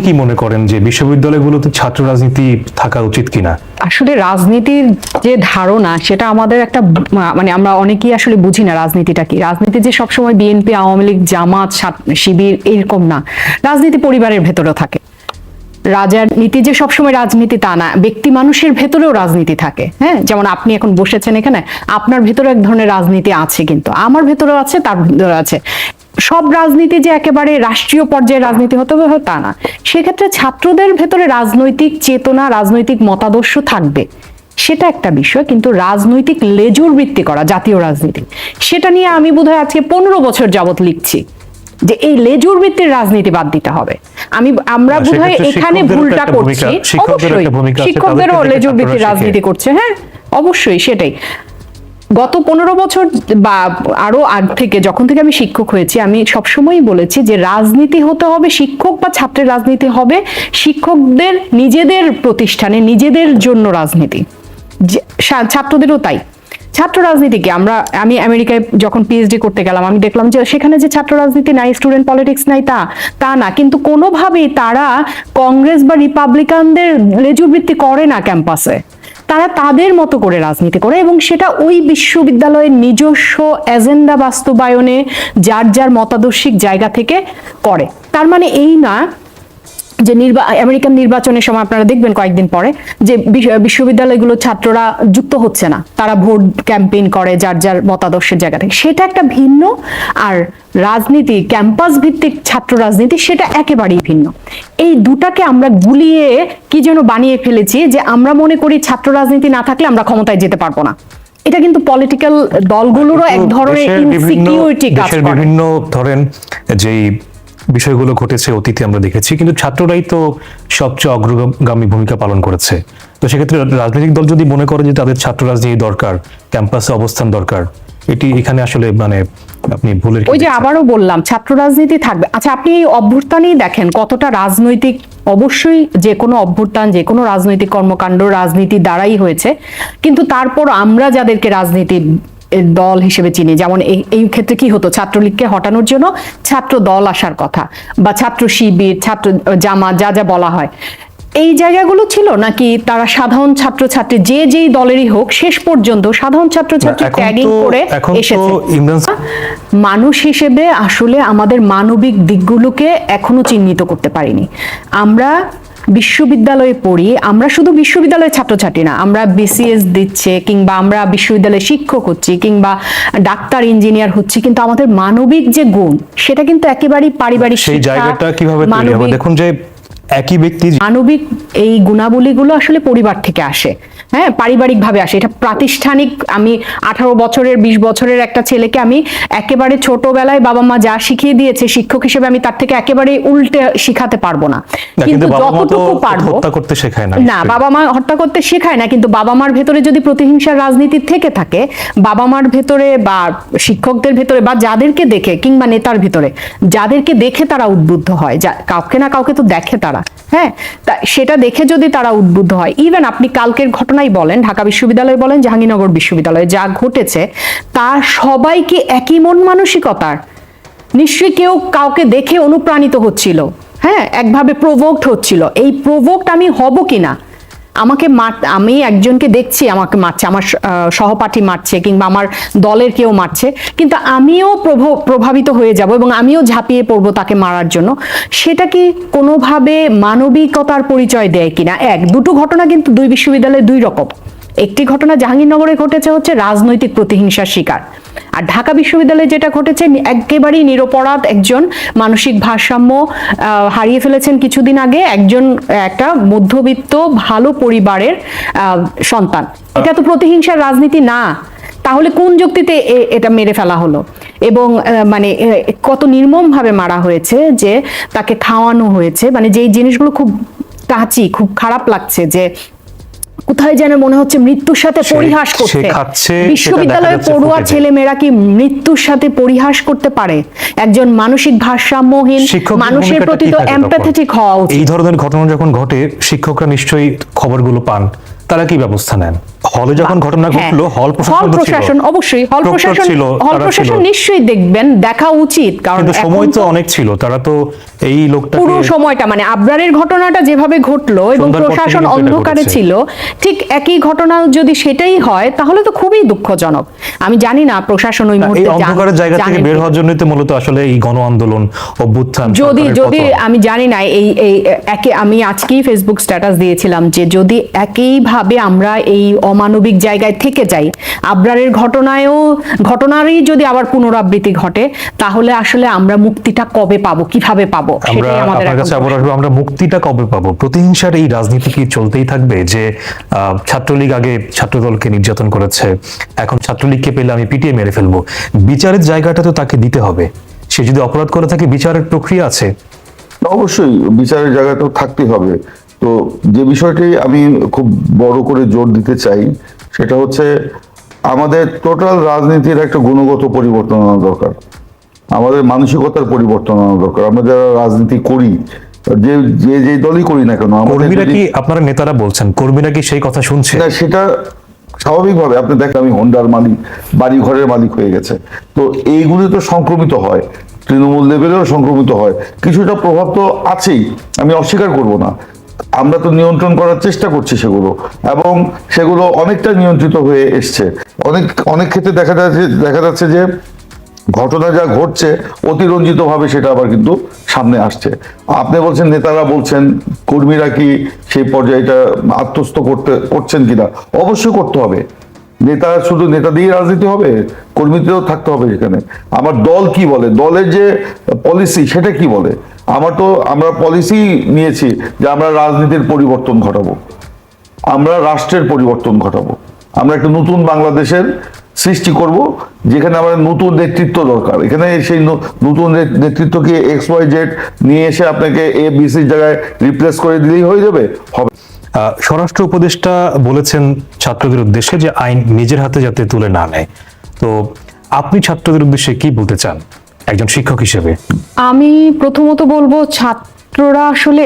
কি মনে করেন যে বিশ্ববিদ্যালয়গুলোতে ছাত্র রাজনীতি থাকা উচিত কিনা? আসলে রাজনীতির যে ধারণা, সেটা আমাদের একটা মানে আমরা অনেকেই আসলে বুঝি না রাজনীতিটা কি। রাজনীতি যে সবসময় বিএনপি, আওয়ামী লীগ, জামাত শিবির, এরকম না। রাজনীতি পরিবারের ভেতরেও থাকে। রাজার নীতি যে সবসময় রাজনীতি তা না। ব্যক্তি মানুষের ভেতরেও রাজনীতি থাকে। হ্যাঁ? যেমন আপনি এখন বসেছেন এখানে, আপনার ভেতরে এক ধরনের রাজনীতি আছে কিন্তু। আমার ভেতরেও আছে, তার ভেতরে আছে। সব রাজনীতি যে একেবারে রাষ্ট্রীয় পর্যায়ে রাজনীতি হতে হবে তা না। সেক্ষেত্রে ছাত্রদের ভেতরে রাজনৈতিক চেতনা রাজনৈতিক মতাদর্শ থাকবে। সেটা একটা বিষয় কিন্তু রাজনৈতিক লেজুর ভিত্তি করা জাতীয় রাজনীতি সেটা নিয়ে আমি বোধহয় আজকে পনেরো বছর যাবত লিখছি যে এই লেজুর বৃত্তির রাজনীতি বাদ দিতে হবে। আমি আমরা বোধহয় এখানে ভুলটা করছি। অবশ্যই। শিক্ষকদেরও লেজুর বৃত্তির রাজনীতি করছে হ্যাঁ? অবশ্যই সেটাই। গত পনেরো বছর বা আরও আগ থেকে যখন থেকে আমি শিক্ষক হয়েছি, আমি সবসময়ই বলেছি যে রাজনীতি হতে হবে শিক্ষক বা ছাত্রের রাজনীতি হবে শিক্ষকদের নিজেদের প্রতিষ্ঠানে, নিজেদের জন্য রাজনীতি। ছাত্রদেরও তাই। ছাত্র রাজনীতি কি? আমরা, আমি আমেরিকায় যখন পিএইচডি করতে গেলাম, আমি দেখলাম যে সেখানে যে ছাত্র রাজনীতি নাই স্টুডেন্ট পলিটিক্স নাই, তা তা না। কিন্তু কোনোভাবেই তারা কংগ্রেস বা রিপাবলিকানদের লেজুরবৃত্তি করে না ক্যাম্পাসে। তারা তাদের মতো করে রাজনীতি করে এবং সেটা ওই বিশ্ববিদ্যালয়ের নিজস্ব এজেন্ডা বাস্তবায়নে যার যার মতাদর্শিক জায়গা থেকে করে। তার মানে এই না যে নির্বা আমেরিকান নির্বাচনের সময় আপনারা দেখবেন কয়েকদিন পরে যে বিশ- বিশ্ববিদ্যালয়গুলোর ছাত্ররা যুক্ত হচ্ছে না। তারা ভোট ক্যাম্পেইন করে যার যার মতাদর্শের জায়গা থেকে। সেটা একটা ভিন্ন আর রাজনীতি ক্যাম্পাস ভিত্তিক ছাত্র রাজনীতি সেটা একেবারেই ভিন্ন। এই দুটাকে আমরা গুলিয়ে কি যেন বানিয়ে ফেলেছি যে আমরা মনে করি ছাত্র রাজনীতি না থাকলে আমরা ক্ষমতায় যেতে পারব না। এটা কিন্তু পলিটিক্যাল দলগুলোরও এক ধরনের ইনসিকিউরিটি কাজ করে। বিভিন্ন ধরেন যেই বিষয়গুলো ঘটেছে অতীতে আমরা দেখেছি কিন্তু ছাত্ররাই তো সবচেয়ে অগ্রগামী ভূমিকা পালন করেছে। তো সেক্ষেত্রে রাজনৈতিক দল যদি মনে করে যে তাদের ছাত্র রাজনীতি দরকার ক্যাম্পাসে অবস্থান দরকার এটি এখানে আসলে মানে আপনি ভুলের ওই যে আবারও বললাম ছাত্র রাজনীতি থাকবে। আচ্ছা আপনি এই অভ্যুত্থানেই দেখেন কতটা রাজনৈতিক অবশ্যই যে কোনো অভ্যুত্থান যে কোনো রাজনৈতিক কর্মকাণ্ড রাজনীতি দ্বারাই হয়েছে কিন্তু তারপর আমরা যাদেরকে রাজনীতি দল হিসেবে চিনি। যেমন এই ক্ষেত্রে কি হতো? ছাত্রলীগকে হটানোর জন্য ছাত্র দল আসার কথা বা ছাত্র শিবির ছাত্র জামা যা যা বলা হয়। এই জায়গাগুলো ছিল নাকি তারা সাধারণ ছাত্রছাত্রী যে যেই দলেরই হোক শেষ পর্যন্ত সাধারণ ছাত্রছাত্রী না, এখন ট্যাগিং করে এসেছে। মানুষ হিসেবে আসলে আমাদের মানবিক দিকগুলোকে এখনও চিহ্নিত করতে পারিনি। আমরা বিশ্ববিদ্যালয়ে পড়ি আমরা শুধু বিশ্ববিদ্যালয়ের ছাত্রছাত্রী না আমরা বিসিএস দিচ্ছে কিংবা আমরা বিশ্ববিদ্যালয়ে শিক্ষক হচ্ছি কিংবা ডাক্তার ইঞ্জিনিয়ার হচ্ছি কিন্তু আমাদের মানবিক যে গুণ সেটা কিন্তু একেবারেই পারিবারিক সেই জায়গাটা কীভাবে তৈরি হবে? দেখুন যে একই ব্যক্তি মানবিক এই গুণাবলীগুলো আসলে পরিবার থেকে আসে। হ্যাঁ পারিবারিক ভাবে আসে। এটা প্রাতিষ্ঠানিক আমি আঠারো বছরের বিশ বছরের একটা ছেলেকে আমি একেবারে ছোটবেলায় বাবা মা যা শিখিয়ে দিয়েছে শিক্ষক হিসেবে আমি তার থেকে একেবারে উল্টে শিখাতে পারব না। কিন্তু যতটুকু পারব হত্যা করতে শেখায় না না বাবা মা হত্যা করতে শেখায় না কিন্তু বাবা মার ভেতরে যদি প্রতিহিংসার রাজনীতি থেকে থাকে বাবা মার ভেতরে বা শিক্ষকদের ভেতরে বা যাদেরকে দেখে কিংবা নেতার ভেতরে যাদেরকে দেখে তারা উদ্বুদ্ধ হয় যা কাউকে না কাউকে তো দেখে তারা হ্যাঁ? তা সেটা দেখে যদি তারা উদ্বুদ্ধ হয় ইভেন আপনি কালকের ঘটনাই বলেন, ঢাকা বিশ্ববিদ্যালয় বলেন, জাহাঙ্গীরনগর বিশ্ববিদ্যালয়ে যা ঘটেছে, তা সবাইকে একই মন মানসিকতার। নিশ্চয়ই কেউ কাউকে দেখে অনুপ্রাণিত হচ্ছিল হ্যাঁ একভাবে প্রভোক্ট হচ্ছিল। এই প্রভোক্ট আমি হব কিনা? আমাকে মার, আমি একজনকে দেখছি, আমাকে মারছে, আমার সহপাঠী মারছে, কিংবা আমার দলের কেউ মারছে, কিন্তু আমিও প্রভ- প্রভাবিত হয়ে যাব এবং আমিও ঝাঁপিয়ে পড়ব তাকে মারার জন্য। সেটা কি কোনোভাবে মানবিকতার পরিচয় দেয় কিনা? এক, দুটো ঘটনা কিন্তু দুই বিশ্ববিদ্যালয়ে দুই রকম। একটি ঘটনা জাহাঙ্গীরনগরে ঘটেছে হচ্ছে রাজনৈতিক প্রতিহিংসার শিকার। আর ঢাকা বিশ্ববিদ্যালয়ে যেটা ঘটেছে, একেবারেই নিরপরাধ একজন মানসিক ভারসাম্য হারিয়ে ফেলেছেন কিছুদিন আগে একজন, একটা মধ্যবিত্ত, ভালো পরিবারের সন্তান। এটা তো প্রতিহিংসার রাজনীতি না। তাহলে কোন যুক্তিতে এটা মেরে ফেলা হলো? এবং মানে কত নির্মমভাবে মারা হয়েছে যে তাকে খাওয়ানো হয়েছে? মানে যেই জিনিসগুলো খুব টাচি, খুব খারাপ লাগছে যে কোথায় যেন মনে হচ্ছে মৃত্যুর সাথে পরিহাস করছে। বিশ্ববিদ্যালয়ে পড়ুয়া ছেলে মেয়েরা কি মৃত্যুর সাথে পরিহাস করতে পারে? একজন মানসিক ভারসাম্যহীন মানুষের প্রতি তো এমপ্যাথেটিক হওয়া উচিত। এই ধরনের ঘটনা যখন ঘটে শিক্ষকরা নিশ্চয়ই খবরগুলো পান। তারা কি ব্যবস্থা নেন? হলে যখন ঘটনা হ্যাঁ, ঘটলো হল প্রশাসন অবশ্যই হল প্রশাসন হল প্রশাসন নিশ্চয়ই দেখবেন দেখা উচিত কারণ সময় তো অনেক ছিল তারা তো এই লোকটাকে পুরো সময়টা মানে আবরারের ঘটনাটা যেভাবে ঘটলো এবং প্রশাসন অন্ধকারে ছিল ঠিক একই ঘটনা যদি সেটাই হয় তাহলে তো খুবই দুঃখজনক। আমি জানি না প্রশাসন ওই মুহূর্তে অন্ধকারের জায়গা থেকে বের হওয়ার জন্যই তো মূলত আসলে এই গণ আন্দোলন অভ্যুত্থান যদি যদি আমি জানি না এই এই একে আমি আজকেই ফেসবুক স্ট্যাটাস দিয়েছিলাম যে যদি একইভাবে আমরা এই অমানবিক জায়গায় থেকে যাই আবরারের ঘটনায়ও ঘটনারই যদি আবার পুনরাবৃত্তি ঘটে তাহলে আসলে আমরা মুক্তিটা কবে পাবো কীভাবে পাবো? আমরা সেটাই আমাদের কাছে আবার আসব আমরা মুক্তিটা কবে পাবো? প্রতিহিংসার এই রাজনীতি কি চলতেই থাকবে? যে আহ, ছাত্রলীগ আগে ছাত্রদলকে নির্যাতন করেছে এখন ছাত্রলীগকে পেলে আমি পিটিয়ে মেরে ফেলব। বিচারের জায়গাটা তো তাকে দিতে হবে। সে যদি অপরাধ করে থাকে বিচারের প্রক্রিয়া আছে। অবশ্যই বিচারের জায়গা তো থাকতেই হবে। তো যে বিষয়টি আমি খুব বড় করে জোর দিতে চাই সেটা হচ্ছে আমাদের টোটাল রাজনীতির একটা গুণগত পরিবর্তন আনা দরকার। আমাদের মানসিকতার পরিবর্তন আনা দরকার। আমরা যারা রাজনীতি করি যে যে যে দলই করি না কেন কর্মীরা কি আপনারা নেতারা বলছেন? কর্মীরা কি সেই কথা শুনছে? না সেটা স্বাভাবিকভাবে। আপনি দেখেন আমি হোন্ডার মালিক বাড়ি ঘরের মালিক হয়ে গেছে। তো এইগুলি তো সংক্রমিত হয়। তৃণমূল লেভেলেও সংক্রমিত হয়। কিছুটা প্রভাব তো আছেই, আমি অস্বীকার করব না। আমরা তো নিয়ন্ত্রণ করার চেষ্টা করছি সেগুলো, এবং সেগুলো অনেকটা নিয়ন্ত্রিত হয়ে এসছে। অনেক অনেক ক্ষেত্রে দেখা যাচ্ছে দেখা যাচ্ছে যে ঘটনা যা ঘটছে অতিরঞ্জিত ভাবে সেটা আবার কিন্তু সামনে আসছে। আপনি বলছেন, নেতারা বলছেন, কর্মীরা কি সেই পর্যায়টা আত্মস্থ করতে, করছেন কিনা? অবশ্যই করতে হবে। নেতা, শুধু নেতা দিয়ে রাজনীতি হবে? কর্মীদেরও থাকতে হবে সেখানে আমার দল কি বলে? দলের যে পলিসি সেটা কি বলে? আমার তো, আমরা পলিসি নিয়েছি যে আমরা রাজনীতির পরিবর্তন ঘটাবো। আমরা রাষ্ট্রের পরিবর্তন ঘটাবো। আমরা একটা নতুন বাংলাদেশের সৃষ্টি করব, যেখানে আমাদের নতুন নেতৃত্ব দরকার। এখানে সেই নতুন নেতৃত্বকে এক্স ওয়াই জেড নিয়ে এসে আপনাকে এ বিসির জায়গায় রিপ্লেস করে দিলেই হয়ে যাবে? হবে। স্বরাষ্ট্র উপদেষ্টা বলেছেন ছাত্রদের উদ্দেশ্যে যে আইন নিজের হাতে যাতে তুলে না নেয়। তো আপনি ছাত্রদের উদ্দেশ্যে কি বলতে চান একজন শিক্ষক হিসেবে? আমি প্রথমত বলব, ছাত্ররা আসলে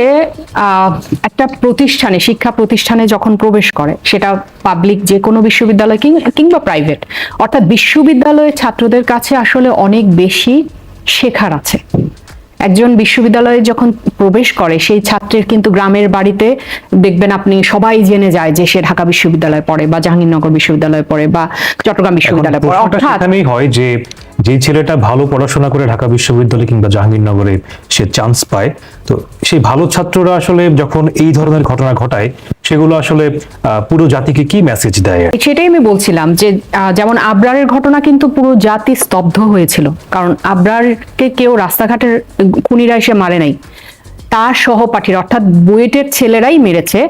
একটা প্রতিষ্ঠানে, শিক্ষা প্রতিষ্ঠানে যখন প্রবেশ করে, সেটা পাবলিক যে কোনো বিশ্ববিদ্যালয় কিংবা প্রাইভেট, অর্থাৎ বিশ্ববিদ্যালয়ের ছাত্রদের কাছে আসলে অনেক বেশি শেখার আছে। একজন বিশ্ববিদ্যালয়ে যখন প্রবেশ করে সেই ছাত্রের কিন্তু গ্রামের বাড়িতে দেখবেন আপনি সবাই জেনে যায় যে সে ঢাকা বিশ্ববিদ্যালয়ে পড়ে বা জাহাঙ্গীরনগর বিশ্ববিদ্যালয়ে পড়ে বা চট্টগ্রাম বিশ্ববিদ্যালয়ে পড়ে। অর্থাৎ হয় যে যে ছেলেটা ভালো পড়াশোনা করে ঢাকা বিশ্ববিদ্যালয় কিংবা জাহাঙ্গীরনগরে সে চান্স পায়, তো সেই ভালো ছাত্ররা আসলে যখন এই ধরনের ঘটনা ঘটায়, সেগুলো আসলে পুরো জাতিকে কি মেসেজ দেয়? সেটাই আমি বলছিলাম যে যেমন আবরারের ঘটনা কিন্তু পুরো জাতি স্তব্ধ হয়েছিল। কারণ আবরারকে কেউ রাস্তাঘাটের খুনিরা এসে মারে নাই। তার সহপাঠীর অর্থাৎ বুয়েটের ছেলেরাই মেরেছে।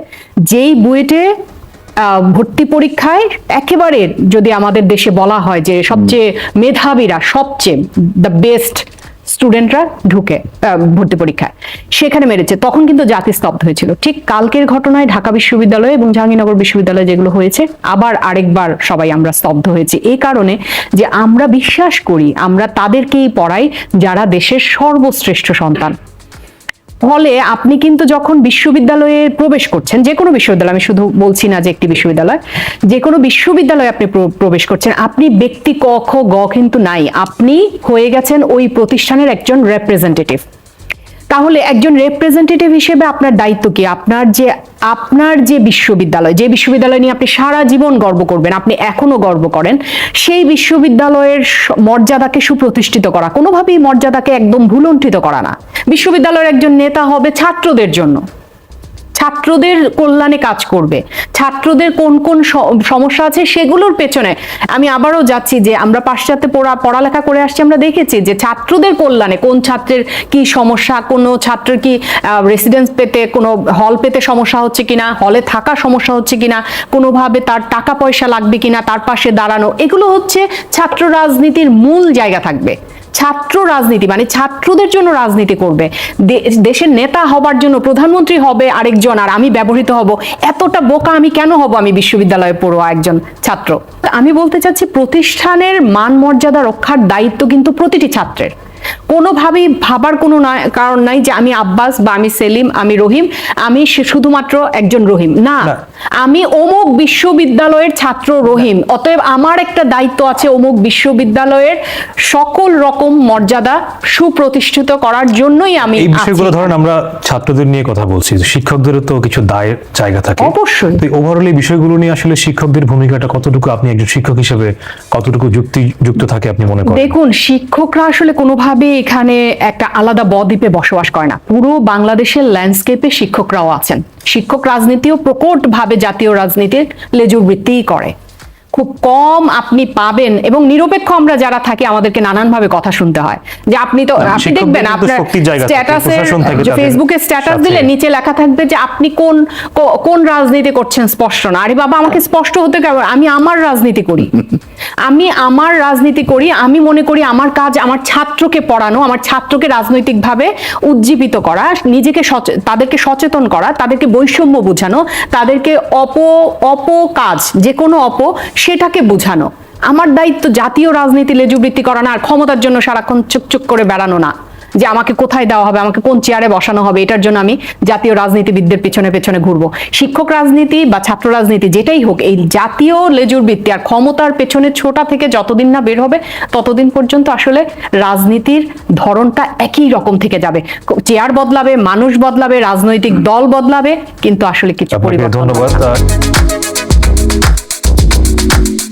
যেই বুয়েটে ভর্তি পরীক্ষায় একেবারে যদি আমাদের দেশে বলা হয় যে সবচেয়ে মেধাবীরা, সবচেয়ে দ্য বেস্ট স্টুডেন্টরা ঢুকে ভর্তি পরীক্ষায়, সেখানে মেরেছে। তখন কিন্তু জাতি স্তব্ধ হয়েছিল। ঠিক কালকের ঘটনায় ঢাকা বিশ্ববিদ্যালয় এবং জাহাঙ্গীরনগর বিশ্ববিদ্যালয়ে যেগুলো হয়েছে, আবার আরেকবার সবাই আমরা স্তব্ধ হয়েছি। এই কারণে যে আমরা বিশ্বাস করি, আমরা তাদেরকেই পড়াই যারা দেশের সর্বশ্রেষ্ঠ সন্তান। ফলে আপনি কিন্তু যখন বিশ্ববিদ্যালয়ে প্রবেশ করছেন, যে কোনো বিশ্ববিদ্যালয়, আমি শুধু বলছি না যে একটি বিশ্ববিদ্যালয়, যে কোনো বিশ্ববিদ্যালয়ে আপনি প্রবেশ করছেন, আপনি ব্যক্তি ক, খ, গ কিন্তু নাই। আপনি হয়ে গেছেন ওই প্রতিষ্ঠানের একজন রেপ্রেজেন্টেটিভ তাহলে একজন রিপ্রেজেন্টেটিভ হিসেবে আপনার দায়িত্ব কি? আপনার যে আপনার যে বিশ্ববিদ্যালয় যে বিশ্ববিদ্যালয় নিয়ে আপনি সারা জীবন গর্ব করবেন, আপনি এখনও গর্ব করেন, সেই বিশ্ববিদ্যালয়ের মর্যাদাকে সুপ্রতিষ্ঠিত করা, কোনোভাবেই মর্যাদাকে একদম ভুলণ্ঠিত করা না। বিশ্ববিদ্যালয়ের একজন নেতা হবে ছাত্রদের জন্য। ছাত্রদের কল্যাণে কাজ করবে। ছাত্রদের কোন কোন সমস্যা আছে সেগুলোর পেছনে আমি আবারও যাচ্ছি যে আমরা পাশ্চাত্যে পড়া, পড়ালেখা করে আসছি, আমরা দেখেছি যে ছাত্রদের কল্যাণে কোন ছাত্রের কি সমস্যা, কোনো ছাত্রের কি রেসিডেন্স পেতে, কোনো হল পেতে সমস্যা হচ্ছে কিনা হলে থাকা সমস্যা হচ্ছে কিনা, কোনোভাবে তার টাকা পয়সা লাগবে কিনা, তার পাশে দাঁড়ানো, এগুলো হচ্ছে ছাত্র রাজনীতির মূল জায়গা থাকবে। ছাত্র রাজনীতি মানে ছাত্রদের জন্য রাজনীতি করবে। দেশের নেতা হবার জন্য প্রধানমন্ত্রী হবে আরেকজন, আর আমি ব্যবহৃত হব। এতটা বোকা আমি কেন হব আমি বিশ্ববিদ্যালয়ে পড়ো একজন ছাত্র? আমি বলতে চাচ্ছি, প্রতিষ্ঠানের মান মর্যাদা রক্ষার দায়িত্ব কিন্তু প্রতিটি ছাত্রের। কোনোভাবেই ভাবার কোনো কারণ নাই যে আমি আব্বাস বা আমি সেলিম আমি রহিম আমি শুধুমাত্র একজন রহিম। না না। আমি অমুক বিশ্ববিদ্যালয়ের ছাত্র রহিম অতএব আমার একটা দায়িত্ব আছে অমুক বিশ্ববিদ্যালয়ের সকল রকম মর্যাদা সুপ্রতিষ্ঠিত করার জন্যই আমি এই বিষয়গুলো ধরেন আমরা ছাত্রদের নিয়ে কথা বলছি শিক্ষকদেরও তো কিছু দায়ের জায়গা থাকে। অবশ্যই। তো ওভারঅল এই বিষয়গুলো নিয়ে আসলে শিক্ষকদের ভূমিকাটা কতটুকু আপনি একজন শিক্ষক হিসেবে কতটুকু যুক্তি যুক্ত থাকে আপনি মনে করেন? দেখুন শিক্ষকরা আসলে কোনোভাবে এখানে একটা আলাদা বদ্বীপে বসবাস করে না। পুরো বাংলাদেশের ল্যান্ডস্কেপে শিক্ষকরাও আছেন। শিক্ষক রাজনীতিও প্রকটভাবে জাতীয় রাজনীতির লেজুবৃত্তিই করে। খুব কম আপনি পাবেন এবং নিরপেক্ষ আমরা যারা থাকি আমাদেরকে নানানভাবে কথা শুনতে হয়। যে আপনি তো আপনি দেখবেন আপনার স্ট্যাটাসের ফেসবুকে স্ট্যাটাস দিলে নিচে লেখা থাকবে যে আপনি কোন কোন রাজনীতি করছেন স্পষ্ট না। আরে বাবা আমাকে স্পষ্ট হতে কেন? আমি আমার রাজনীতি করি। আমি আমার রাজনীতি করি আমি মনে করি আমার কাজ আমার ছাত্রকে পড়ানো আমার ছাত্রকে রাজনৈতিকভাবে উজ্জীবিত করা নিজেকে তাদেরকে সচেতন করা তাদেরকে বৈষম্য বোঝানো তাদেরকে অপ অপ কাজ যে কোনো অপ সেটাকে বোঝানো। আমার দায়িত্ব জাতীয় রাজনীতি লেজুবৃত্তি করা না আর ক্ষমতার জন্য সারাক্ষণ চুকচুক করে বেড়ানো না। যে আমাকে কোথায় দেওয়া হবে আমাকে কোন চেয়ারে বসানো হবে এটার জন্য আমি জাতীয় রাজনীতিবিদদের পেছনে পেছনে ঘুরবো। শিক্ষক রাজনীতি বা ছাত্র রাজনীতি যেটাই হোক এই জাতীয় লেজুর বৃত্তি আর ক্ষমতার পেছনে ছোটা থেকে যতদিন না বের হবে ততদিন পর্যন্ত আসলে রাজনীতির ধরনটা একই রকম থেকে যাবে। চেয়ার বদলাবে মানুষ বদলাবে রাজনৈতিক দল বদলাবে কিন্তু আসলে কিছু পরিবর্তন ধন্যবাদ। Thank you.